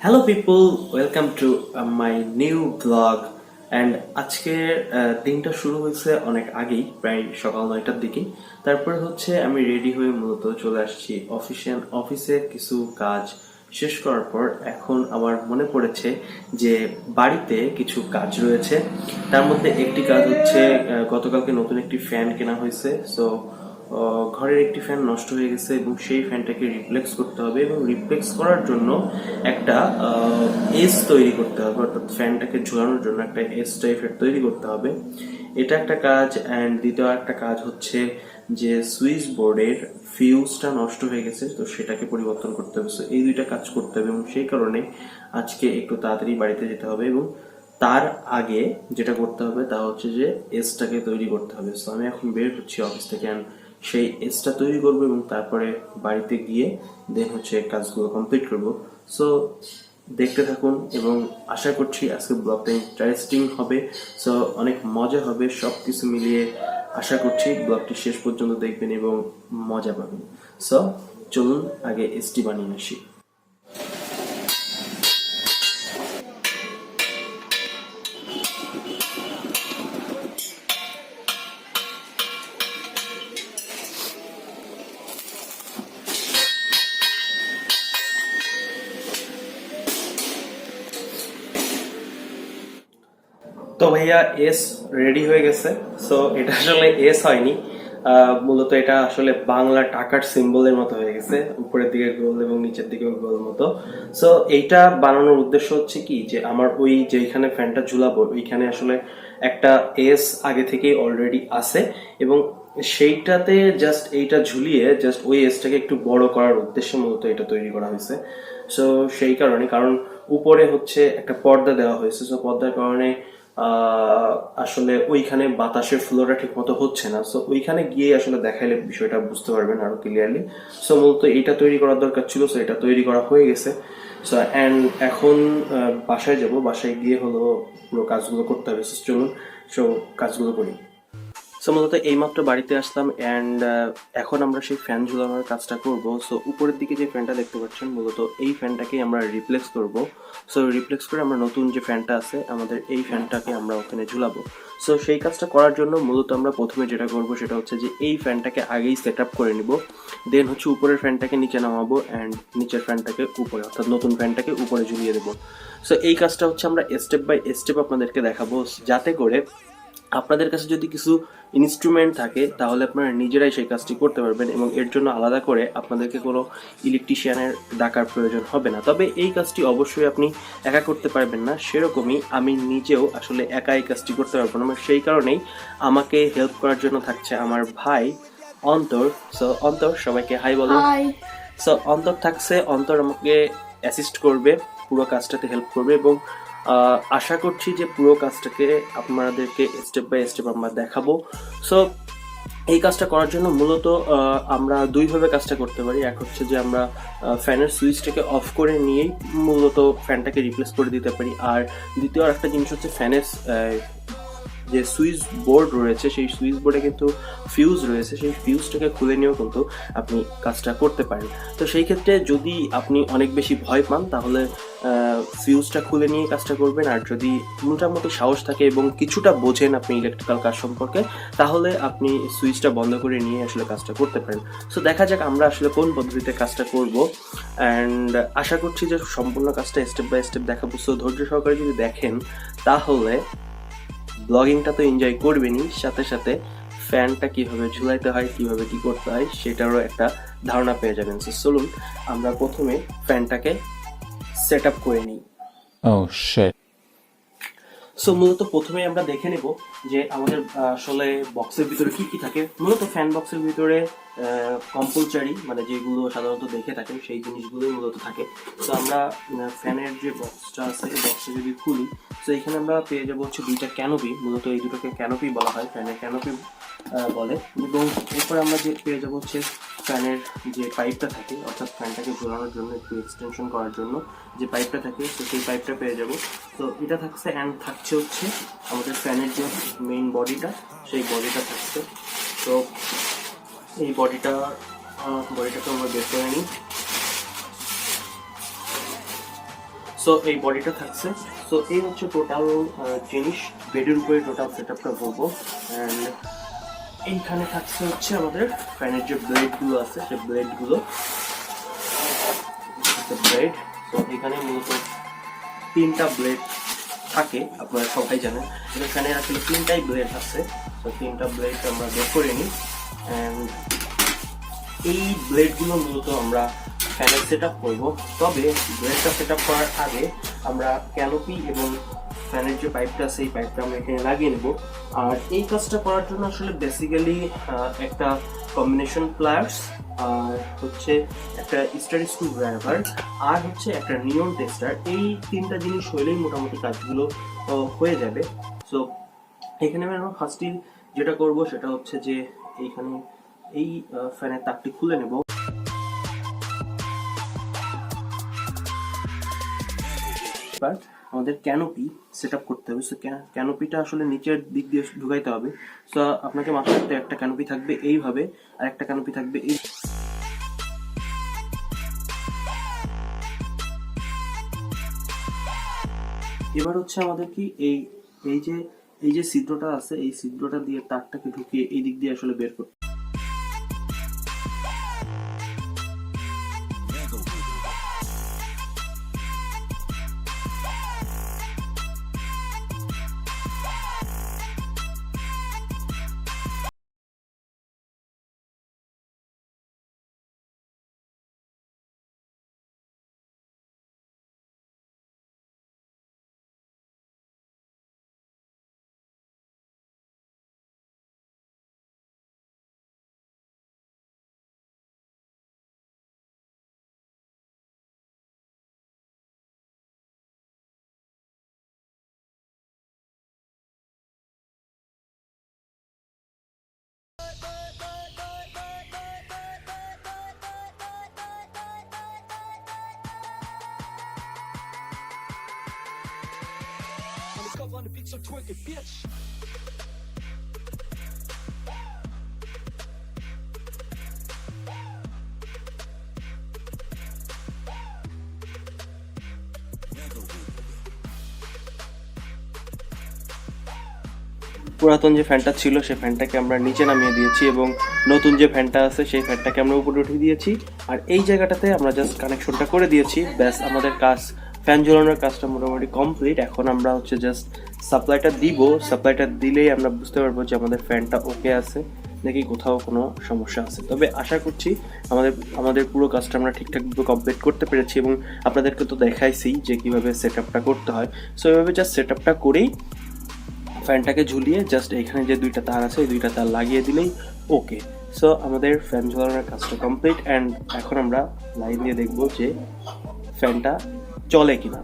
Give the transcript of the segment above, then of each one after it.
Hello people welcome to my new blog and আজকের দিনটা শুরু হয়েছে অনেক আগেই প্রায় সকাল নয়টার দিকে। তারপরে হচ্ছে আমি রেডি হয়ে মূলত চলে আসছি অফিসে অফিসে কিছু কাজ শেষ করার পর এখন আমার মনে পড়েছে যে বাড়িতে কিছু কাজ রয়েছে। তার মধ্যে একটি কাজ হচ্ছে আহ, গতকালকে নতুন একটি ফ্যান কেনা হয়েছে। সো ঘরের একটি ফ্যান নষ্ট হয়ে গেছে এবং সেই ফ্যানটাকে রিপ্লেক্স করতে হবে এবং রিপ্লেক্স করার জন্য একটা এস তৈরি করতে হবে। অর্থাৎ ফ্যানটাকে ঝুলানোর জন্য একটা এস টাইপের তৈরি করতে হবে। এটা একটা কাজ অ্যান্ড দ্বিতীয় একটা কাজ হচ্ছে যে সুইচ বোর্ডের ফিউজটা নষ্ট হয়ে গেছে তো সেটাকে পরিবর্তন করতে হবে। So, এই দুইটা কাজ করতে হবে এবং সেই কারণে আজকে একটু তাড়াতাড়ি বাড়িতে যেতে হবে এবং তার আগে যেটা করতে হবে তা হচ্ছে যে এসটাকে তৈরি করতে হবে। সো আমি এখন বের হচ্ছি অফিস থেকে and সেই এজটা তৈরি করব এবং তারপরে বাড়িতে গিয়ে দেন হচ্ছে কাজগুলো কমপ্লিট করব। সো দেখতে থাকুন এবং আশা করছি আজকে ব্লগটা ইন্টারেস্টিং হবে। সো অনেক মজা হবে সব কিছু মিলিয়ে আশা করছি ব্লগটি শেষ পর্যন্ত দেখবেন এবং মজা পাবেন। সো চলুন আগে এসটি বানিয়ে আসি। তো ভাইয়া এস রেডি হয়ে গেছে। সো এটা আসলে এস হয়নি। মূলত এটা আসলে বাংলা টাকার সিম্বলের মতো হয়ে গেছে। উপরের দিকে গোল এবং নিচের দিকে গোল মতো। সো এইটা বানানোর উদ্দেশ্য হচ্ছে কি? যে আমার ওই যেখানে ফ্যানটা ঝুলাবো, ওইখানে আসলে একটা এস আগে থেকেই অলরেডি আছে এবং সেইটাতে জাস্ট এইটা ঝুলিয়ে জাস্ট ওই এসটাকে একটু বড় করার উদ্দেশ্যে মূলত এটা তৈরি করা হয়েছে। সো সেই কারণে, কারণ উপরে হচ্ছে একটা পর্দা দেওয়া হয়েছে। সো পর্দার কারণে আসলে ওইখানে বাতাসের ফ্লোরা ঠিক মতো হচ্ছে না। সো ওইখানে গিয়ে আসলে দেখাইলে বিষয়টা বুঝতে পারবেন আরও ক্লিয়ারলি সো মূলত এটা তৈরি করার দরকার ছিল সো এটা তৈরি করা হয়ে গেছে। সো অ্যান্ড এখন বাসায় যাব। বাসায় গিয়ে হলো পুরো কাজগুলো করতে হবে চলুন সো কাজগুলো করি। সো মূলত এইমাত্র বাড়িতে আসলাম অ্যান্ড এখন আমরা সেই ফ্যান ঝুলানোর কাজটা করব। সো উপরের দিকে যে ফ্যানটা দেখতে পাচ্ছেন, মূলত এই ফ্যানটাকে আমরা রিপ্লেস করব। সো রিপ্লেস করে আমরা নতুন যে ফ্যানটা আছে, আমাদের এই ফ্যানটাকে আমরা ওখানে ঝুলাবো। সো সেই কাজটা করার জন্য মূলত আমরা প্রথমে যেটা করব সেটা হচ্ছে যে এই ফ্যানটাকে আগেই সেট আপ করে নিব। দেন হচ্ছে উপরের ফ্যানটাকে নিচে নামাবো অ্যান্ড নিচের ফ্যানটাকে উপরে, অর্থাৎ নতুন ফ্যানটাকে উপরে ঝুলিয়ে দেবো। সো এই কাজটা হচ্ছে আমরা স্টেপ বাই স্টেপ আপনাদেরকে দেখাবো। যাতে করে আপনাদের কাছে যদি কিছু ইনস্ট্রুমেন্ট থাকে তাহলে আপনারা নিজেরাই সেই কাজটি করতে পারবেন এবং এর জন্য আলাদা করে আপনাদেরকে কোনো ইলেকট্রিশিয়ানের ডাকার প্রয়োজন হবে না। তবে এই কাজটি অবশ্যই আপনি একা করতে পারবেন না সেরকমই আমি নিজেও আসলে একা এই কাজটি করতে পারব না। সেই কারণেই আমাকে হেল্প করার জন্য থাকছে আমার ভাই অন্তর। সো অন্তর সবাইকে হাই বলো। সো অন্তর থাকছে অন্তর আমাকে অ্যাসিস্ট করবে পুরো কাজটাতে হেল্প করবে এবং আশা করছি যে পুরো কাজটাকে আপনাদেরকে স্টেপ বাই স্টেপ আমরা দেখাবো। সো এই কাজটা করার জন্য মূলত আমরা দুইভাবে কাজটা করতে পারি। এক হচ্ছে যে আমরা ফ্যানের সুইচটাকে অফ করে নিয়েই মূলত ফ্যানটাকে রিপ্লেস করে দিতে পারি। আর দ্বিতীয় একটা জিনিস হচ্ছে ফ্যানের যে সুইচ বোর্ড রয়েছে, সেই সুইচ বোর্ডে কিন্তু ফিউজ রয়েছে, সেই ফিউজটাকে খুলে নিয়েও কিন্তু আপনি কাজটা করতে পারেন। তো সেই ক্ষেত্রে যদি আপনি অনেক বেশি ভয় পান, তাহলে ফিউজটা খুলে নিয়ে কাজটা করবেন। আর যদি মোটামুটি সাহস থাকে এবং কিছুটা বোঝেন আপনি ইলেকট্রিক্যাল কাজ সম্পর্কে, তাহলে আপনি সুইচটা বন্ধ করে নিয়ে আসলে কাজটা করতে পারেন। সো দেখা যাক আমরা আসলে কোন পদ্ধতিতে কাজটা করব। অ্যান্ড আশা করছি যে সম্পূর্ণ কাজটা স্টেপ বাই স্টেপ দেখাবো। সো ধৈর্য সহকারে যদি দেখেন, তাহলে ব্লগিংটা তো এনজয় করবেনই সাথে সাথে ফ্যানটা কীভাবে ঝুলাইতে হয়, কীভাবে কি করতে হয়, সেটারও একটা ধারণা পেয়ে যাবেন সো চলুন, আমরা প্রথমে ফ্যানটাকে সেট আপ করে নিই ও shit. সো মূলত প্রথমে আমরা দেখে নেব যে আমাদের আসলে বক্সের ভিতরে কি কি থাকে। মূলত ফ্যান বক্সের ভিতরে কম্পালসারি মানে যেগুলো সাধারণত দেখে থাকেন, সেই জিনিসগুলোই মূলত থাকে। তো আমরা ফ্যানের যে বক্সটা আছে এই যদি খুলি তো এখানে আমরা পেয়ে যাব হচ্ছে দুইটা ক্যানোপি মূলত এই দুটোকে ক্যানোপি বলা হয় ফ্যানের ক্যানোপি বলে। এবং এরপর আমরা যে পেয়ে যাব হচ্ছে ফ্যানের যে পাইপটা থাকে, অর্থাৎ ফ্যানটাকে ঘোরানোর জন্য, একটু এক্সটেনশন করার জন্য যে পাইপটা থাকে, তো সেই পাইপটা পেয়ে যাব। তো এটা থাকছে অ্যান্ড থাকছে হচ্ছে আমাদের ফ্যানের যে মেইন বডিটা সেই বডিটা থাকছে। তো এই বডিটা বডিটাকে আমরা বের করে নিই। সো এই বডিটা থাকছে। সো এই হচ্ছে টোটাল জিনিস। বেডের উপরে টোটাল সেট আপটা করব অ্যান্ড এইখানে থাকছে হচ্ছে আমাদের ফ্যানের যে ব্লেডগুলো আছে সেই ব্লেডগুলো ব্লেড তো এখানে মূলত তিনটা ব্লেড থাকে, আপনারা সবাই জানেন। ফ্যানের আসলে তিনটাই ব্লেড আছে। তো তিনটা ব্লেড আমরা বের করে নিই। অ্যান্ড এই ব্লেডগুলো মূলত আমরা ফ্যানের সেট আপ করব। তবে ব্লেডটা সেট আপ করার আগে আমরা ক্যানোপি এবং ফ্যানের যে পাইপটা এই পাইপটা আমরা এখানে লাগিয়ে নেব। আর এই কাজটা করার জন্য আসলে বেসিক্যালি একটা কম্বিনেশন প্লায়ার্স আর হচ্ছে একটা স্টার স্ক্রু ড্রাইভার আর হচ্ছে একটা নিয়ন টেস্টার এই তিনটা জিনিস হইলেই মোটামুটি কাজগুলো হয়ে যাবে। সো এখানে আমি আমরা ফার্স্টই যেটা করব সেটা হচ্ছে যে, এইখানে এই ফ্যানের তারটি খুলে নেব। এবার আমাদের ক্যানোপি সেট করতে হবে। সো ক্যানোপিটা আসলে নিচের দিক দিয়ে ঢুকাইতে হবে। সো আপনাকে মাথায় রাখতে একটা ক্যানোপি থাকবে এইভাবে, আর একটা ক্যানোপি থাকবে এই এবার হচ্ছে আমাদের কি, এই এই যে এই যে ছিদ্রটা আছে, এই ছিদ্রটা দিয়ে তারটাকে ঢুকিয়ে এই দিক দিয়ে আসলে বের করতে পুরাতন যে ফ্যানটা ছিল সেই ফ্যানটাকে আমরা নিচে নামিয়ে দিয়েছি এবং নতুন যে ফ্যানটা আছে, সেই ফ্যানটাকে আমরা উপরে উঠিয়ে দিয়েছি। আর এই জায়গাটাতে আমরা জাস্ট কানেকশনটা করে দিয়েছি। ব্যাস, আমাদের কাজ, ফ্যান ঝোলানোর কাজটা মোটামুটি কমপ্লিট এখন আমরা হচ্ছে জাস্ট সাপ্লাইটা দিব সাপ্লাইটা দিলেই আমরা বুঝতে পারব যে আমাদের ফ্যানটা ওকে আছে, নাকি কোথাও কোনো সমস্যা আছে। তবে আশা করছি আমাদের আমাদের পুরো কাজটা আমরা ঠিকঠাকভাবে কমপ্লিট করতে পেরেছি এবং আপনাদেরকে তো দেখাইছি যে কীভাবে সেট আপটা করতে হয়। সো এভাবে জাস্ট সেট আপটা করেই ফ্যানটাকে ঝুলিয়ে জাস্ট এখানে যে দুইটা তার আছে ওই দুইটা তার লাগিয়ে দিলেই ওকে সো আমাদের ফ্যান ঝোলানোর কাজটা কমপ্লিট অ্যান্ড এখন আমরা লাইন দিয়ে দেখব যে ফ্যানটা চলে কিনা।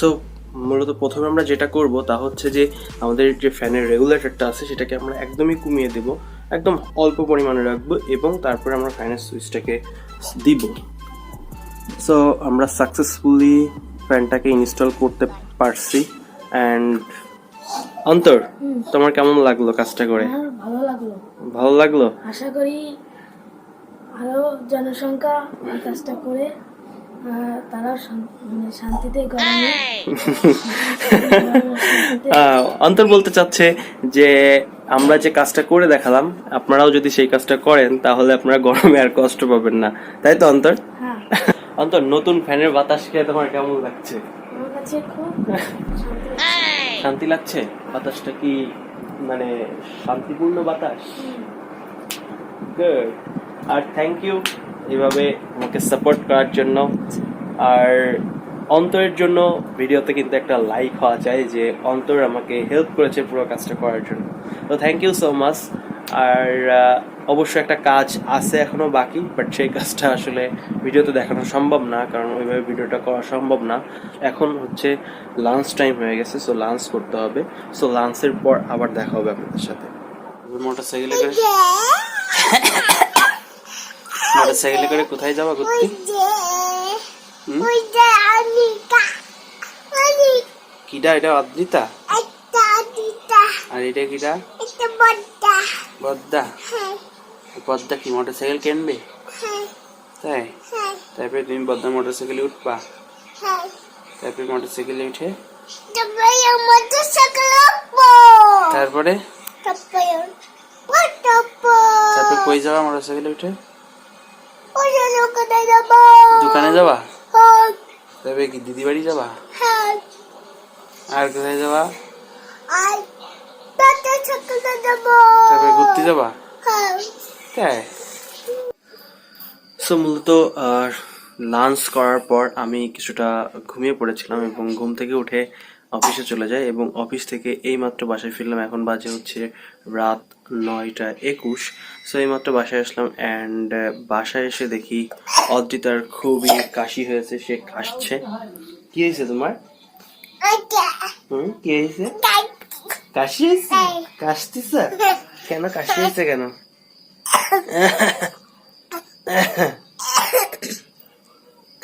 সো মূলত প্রথমে আমরা যেটা করব তা হচ্ছে যে আমাদের যে ফ্যানের রেগুলেটরটা আছে সেটাকে আমরা একদমই কমিয়ে দেব একদম অল্প পরিমাণে রাখব এবং তারপরে আমরা ফ্যানের সুইচটাকে দিব। সো আমরা সাকসেসফুলি ফ্যানটাকে ইনস্টল করতে পারছি। অ্যান্ড অন্তর তোমার কেমন লাগল কাজটা করে? ভালো লাগল। ভালো লাগল? আশা করি আরও জনসংখ্যা কাজটা করে মানে শান্তিতে গরমে অন্তর বলতে চাচ্ছে যে আমরা যে কাজটা করে দেখালাম আপনারাও যদি সেই কাজটা করেন তাহলে আপনারা গরমে আর কষ্ট পাবেন না। তাই তো অন্তর? হ্যাঁ। অন্তর নতুন ফ্যানের বাতাস খেয়ে তোমার কেমন লাগছে? শান্তি লাগছে। বাতাসটা কি মানে শান্তিপূর্ণ বাতাস? আর থ্যাংক ইউ এভাবে আমাকে সাপোর্ট করার জন্য। আর অন্তরের জন্য ভিডিওতে কিন্তু একটা লাইক হওয়া চাই যে অন্তর আমাকে হেল্প করেছে পুরো কাজটা করার জন্য। তো থ্যাংক ইউ সো মাচ আর আহ, অবশ্যই একটা কাজ আছে এখনও বাকি বাট সেই কাজটা আসলে ভিডিওতে দেখানো সম্ভব না কারণ ওইভাবে ভিডিওটা করা সম্ভব না। এখন হচ্ছে লাঞ্চ টাইম হয়ে গেছে সো লাঞ্চ করতে হবে। সো লাঞ্চের পর আবার দেখা হবে আপনাদের সাথে। মোটর সাইকেলে করে মোটর সাইকেলে করে কোথায় যাবা ঘুরতে? কিডা এটা অদ্রিতা? আর এটা কিডা? বদ্দা। বদ্দা কি মোটর সাইকেল কিনবে? তাই? তারপরে তুমি বদ্দা মোটর সাইকেলে উঠবা। তারপরে মোটরসাইকেলে উঠে তারপরে? তারপরে কই যাবা মোটরসাইকেলে উঠে? ওই লোকটা যাব দোকানে যাবা তারপরে কি? দিদি বাড়ি যাবা আর কোথায় যাবা? তারপরে ঘুরতে যাবা? হ্যাঁ তাই? সো মূলত লাঞ্চ করার পর আমি কিছুটা ঘুমিয়ে পড়েছিলাম এবং ঘুম থেকে উঠে অফিসে চলে যাই এবং অফিস থেকে এইমাত্র বাসায় ফিরলাম। এখন বাজে হচ্ছে রাত নয়টা একুশ। সো এইমাত্র বাসায় আসলাম অ্যান্ড বাসায় এসে দেখি অদ্রিতার খুবই কাশি হয়েছে, সে কাশছে। কি হয়েছে তোমার? হুম, কি হয়েছে? কাশি হয়েছে? কাশতিস কেন কাশি হয়েছে কেন?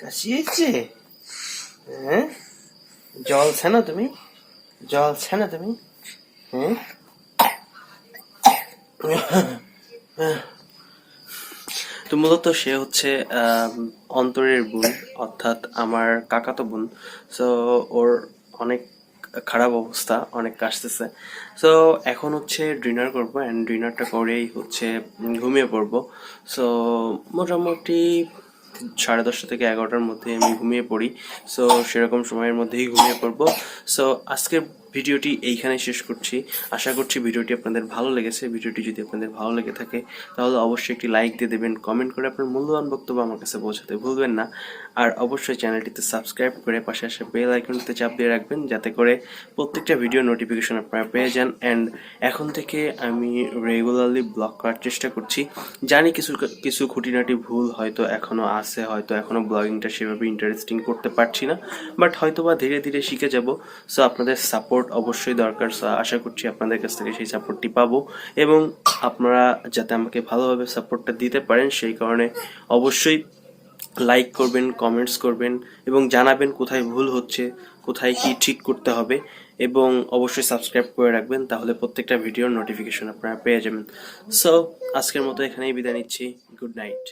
কাশি হয়েছে? হ্যাঁ? জল ছে না তুমি? জল ছে না তুমি? তো মূলত সে হচ্ছে অন্তরের বোন, অর্থাৎ আমার কাকাতো বোন। সো ওর অনেক খারাপ অবস্থা, অনেক কাশতেছে। সো এখন হচ্ছে ডিনার করব অ্যান্ড ডিনারটা করেই হচ্ছে ঘুমিয়ে পড়ব। সো মোটামুটি সাড়ে দশটা থেকে এগারোটার মধ্যে আমি ঘুমিয়ে পড়ি। সো সেরকম সময়ের মধ্যেই ঘুমিয়ে পড়ব। সো আজকের ভিডিওটি এইখানে শেষ করছি। আশা করছি ভিডিওটি আপনাদের ভালো লেগেছে। ভিডিওটি যদি আপনাদের ভালো লেগে থাকে, তাহলে অবশ্যই একটি লাইক দিয়ে দেবেন, কমেন্ট করে আপনার মূল্যবান বক্তব্য আমার কাছে পৌঁছাতে ভুলবেন না। আর অবশ্যই চ্যানেলটিতে সাবস্ক্রাইব করে পাশে আসে বেল আইকনটিতে চাপ দিয়ে রাখবেন, যাতে করে প্রত্যেকটা ভিডিও নোটিফিকেশন আপনারা পেয়ে যান। অ্যান্ড এখন থেকে আমি রেগুলারলি ব্লগ করার চেষ্টা করছি। জানি কিছু কিছু খুঁটিনাটি ভুল হয়তো এখনও আছে, হয়তো এখনও ব্লগিংটা সেভাবে ইন্টারেস্টিং করতে পারছি না। বাট হয়তো বা ধীরে ধীরে শিখে যাব। সো আপনাদের সাপোর্ট অবশ্যই দরকার আশা করছি আপনাদের কাছ থেকে সেই সাপোর্টটি পাবো এবং আপনারা যাতে আমাকে ভালোভাবে সাপোর্টটা দিতে পারেন, সেই কারণে অবশ্যই লাইক করবেন কমেন্টস করবেন এবং জানাবেন কোথায় ভুল হচ্ছে, কোথায় কি ঠিক করতে হবে এবং অবশ্যই সাবস্ক্রাইব করে রাখবেন, তাহলে প্রত্যেকটা ভিডিওর নোটিফিকেশন আপনারা পেয়ে যাবেন। সো আজকের মতো এখানেই বিদায় নিচ্ছি। Good night